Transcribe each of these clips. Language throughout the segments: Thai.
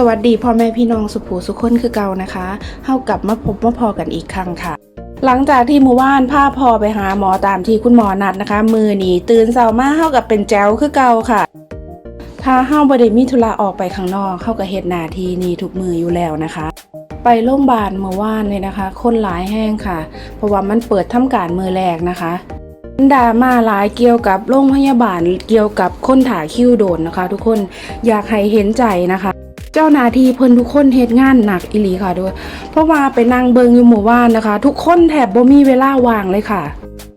สวัสดีพ่อแม่พี่น้องสุภูสุขคนคือเก่านะคะเฮากลับมาพบมาพอกันอีกครั้งค่ะ หลังจากที่หมู่บ้านพาพอไปหาหมอตามที่คุณหมอนัดนะคะ มือหนีตื่นเช้ามาเฮากับเป็นแจ้วคือเก่าค่ะ ถ้าเฮาบ่ได้มีธุระออกไปข้างนอกเฮาก็เฮ็ดหน้าที่นี้ทุกมืออยู่แล้วนะคะ ไปโรงพยาบาลเมื่อวานเลยนะคะ คนหลายแห้งค่ะ เพราะว่ามันเปิดทำการมือแรกนะคะดราม่าหลายเกี่ยวกับโรงพยาบาลเกี่ยวกับคนถ่าคิวโดนนะคะ ทุกคนอยากให้เห็นใจนะคะ เจ้าหน้าที่เพิ่นทุกคนเฮ็ดงานหนักอีหลีค่ะด้วย เพราะว่าไปนั่งเบิงอยู่หมู่บ้านนะคะ ทุกคนแทบบ่มีเวลาว่างเลยค่ะ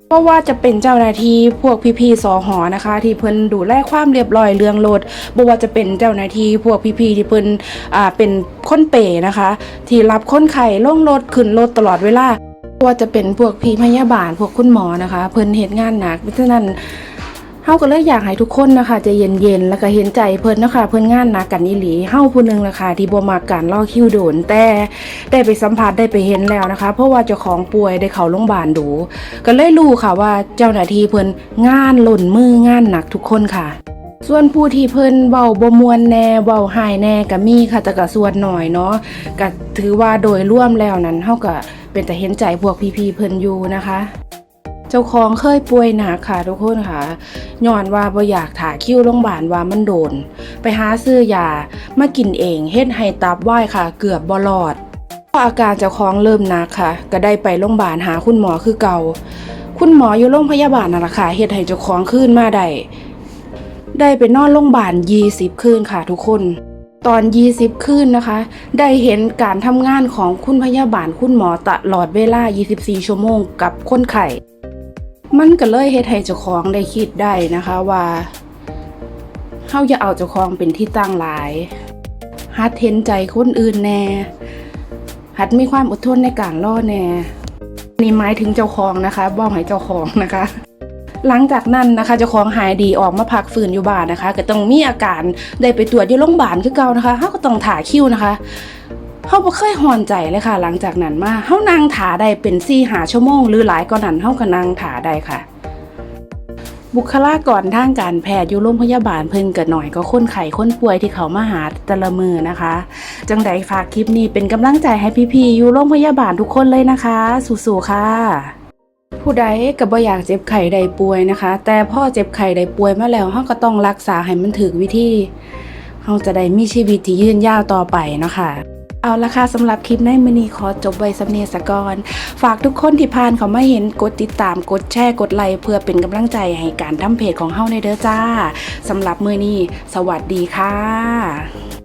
เพราะว่าจะเป็นเจ้าหน้าที่พวกพี่ๆสอหอนะคะ ที่เพิ่นดูแลความเรียบร้อยเรื่องรถบ่ว่าจะเป็นเจ้าหน้าที่พวกพี่ๆที่เพิ่นอ่าเป็นคนเป๋นะคะ ที่รับคนไข้ลงรถขึ้นรถตลอดเวลาว่าจะเป็นพวกพี่พยาบาลพวกคุณหมอนะคะ เพิ่นเฮ็ดงานหนักเพราะฉะนั้น ฮาก็เลยอยากให้ทุกคนนะคะจะเย็นๆแล้วก็เห็นใจเพิ่นนะคะเพิ่นงานหนักกันอีหลีเฮาผู้หนึงนะคะที่บ่มักการรอคิวโดนแต่ได้ไปสัมผัสได้ไปเห็นแล้วนะคะ เพราะว่าเจ้าของป่วยได้เข้าโรงพยาบาลดู ก็เลยรู้ค่ะว่าเจ้าหน้าที่เพิ่นงานหล่นมืองานหนักทุกคนค่ะส่วนผู้ที่เพิ่นเว้าบ่มวนแน่เว้าหายแน่ก็มีค่ะแต่ก็ส่วนหน่อยเนาะก็ถือว่าโดยรวมแล้วนั้นเฮาก็เป็นแต่เห็นใจพวกพี่ๆเพิ่นอยู่นะคะ เจ้าของเคยป่วยหนักค่ะทุกคนค่ะย้อนว่าบ่อยากถ่าคิวโรงพยาบาลว่ามันโดน ไปหาซื้อยามากินเองเฮ็ดให้ตับวายค่ะ เกือบบ่รอดพออาการเจ้าของเริ่มหนักค่ะ ก็ได้ไปโรงพยาบาลหาคุณหมอคือเก่า คุณหมออยู่โรงพยาบาลนั่นแหละค่ะเฮ็ดให้เจ้าของคืนมาได้ได้ไปนอนโรงพยาบาล20 คืนค่ะทุกคน ตอน 20 คืนนะคะ ได้เห็นการทำงานของคุณพยาบาลคุณหมอตลอดเวลา 24 ชั่วโมงกับคนไข้ มันก็เลยเฮ็ดให้เจ้าของได้คิดได้นะคะว่าเฮาอย่าเอาเจ้าของเป็นที่ตั้งหลาย หัดเห็นใจคนอื่นแน่ หัดมีความอดทนในการรอแน่นี่หมายถึงเจ้าของนะคะบอกให้เจ้าของนะคะ หลังจากนั้นนะคะเจ้าของหายดีออกมาพักฟื้นอยู่บ้านนะคะ ก็ต้องมีอาการได้ไปตรวจที่โรงพยาบาลคือเก่านะคะเฮาก็ต้องถ่าคิวนะคะ เฮาบ่เคยหอนใจเลยค่ะ หลังจากนั้นมาเฮานั่งถาได้เป็น4 5ชั่วโมง หรือหลายกว่านั้นเฮาก็นั่งถาได้ค่ะ บุคลากรทางการแพทย์อยู่โรงพยาบาลเพิ่นก็หน่อยก็คนไข้คนป่วยที่เขามาหาแต่ละมือนะคะ จังใดฝากคลิปนี้เป็นกำลังใจให้พี่ๆอยู่โรงพยาบาลทุกคนเลยนะคะ สู้ๆค่ะผู้ใดก็บ่อยากเจ็บไข้ใดป่วยนะคะ แต่พ่อเจ็บไข้ใดป่วยมาแล้วเฮาก็ต้องรักษาให้มันถูกวิธีเฮาจะได้มีชีวิตที่ยืนยาวต่อไปเนาะค่ะ เอาละค่ะสำหรับคลิปในมื้อนี้ขอจบไว้สำเนียสกอนฝากทุกคนที่ผ่านเขามาเห็นกดติดตามกดแชร์กดไลค์เพื่อเป็นกำลังใจให้การทำเพจของเฮาในเด้อจ้าสำหรับมือนี้สวัสดีค่ะ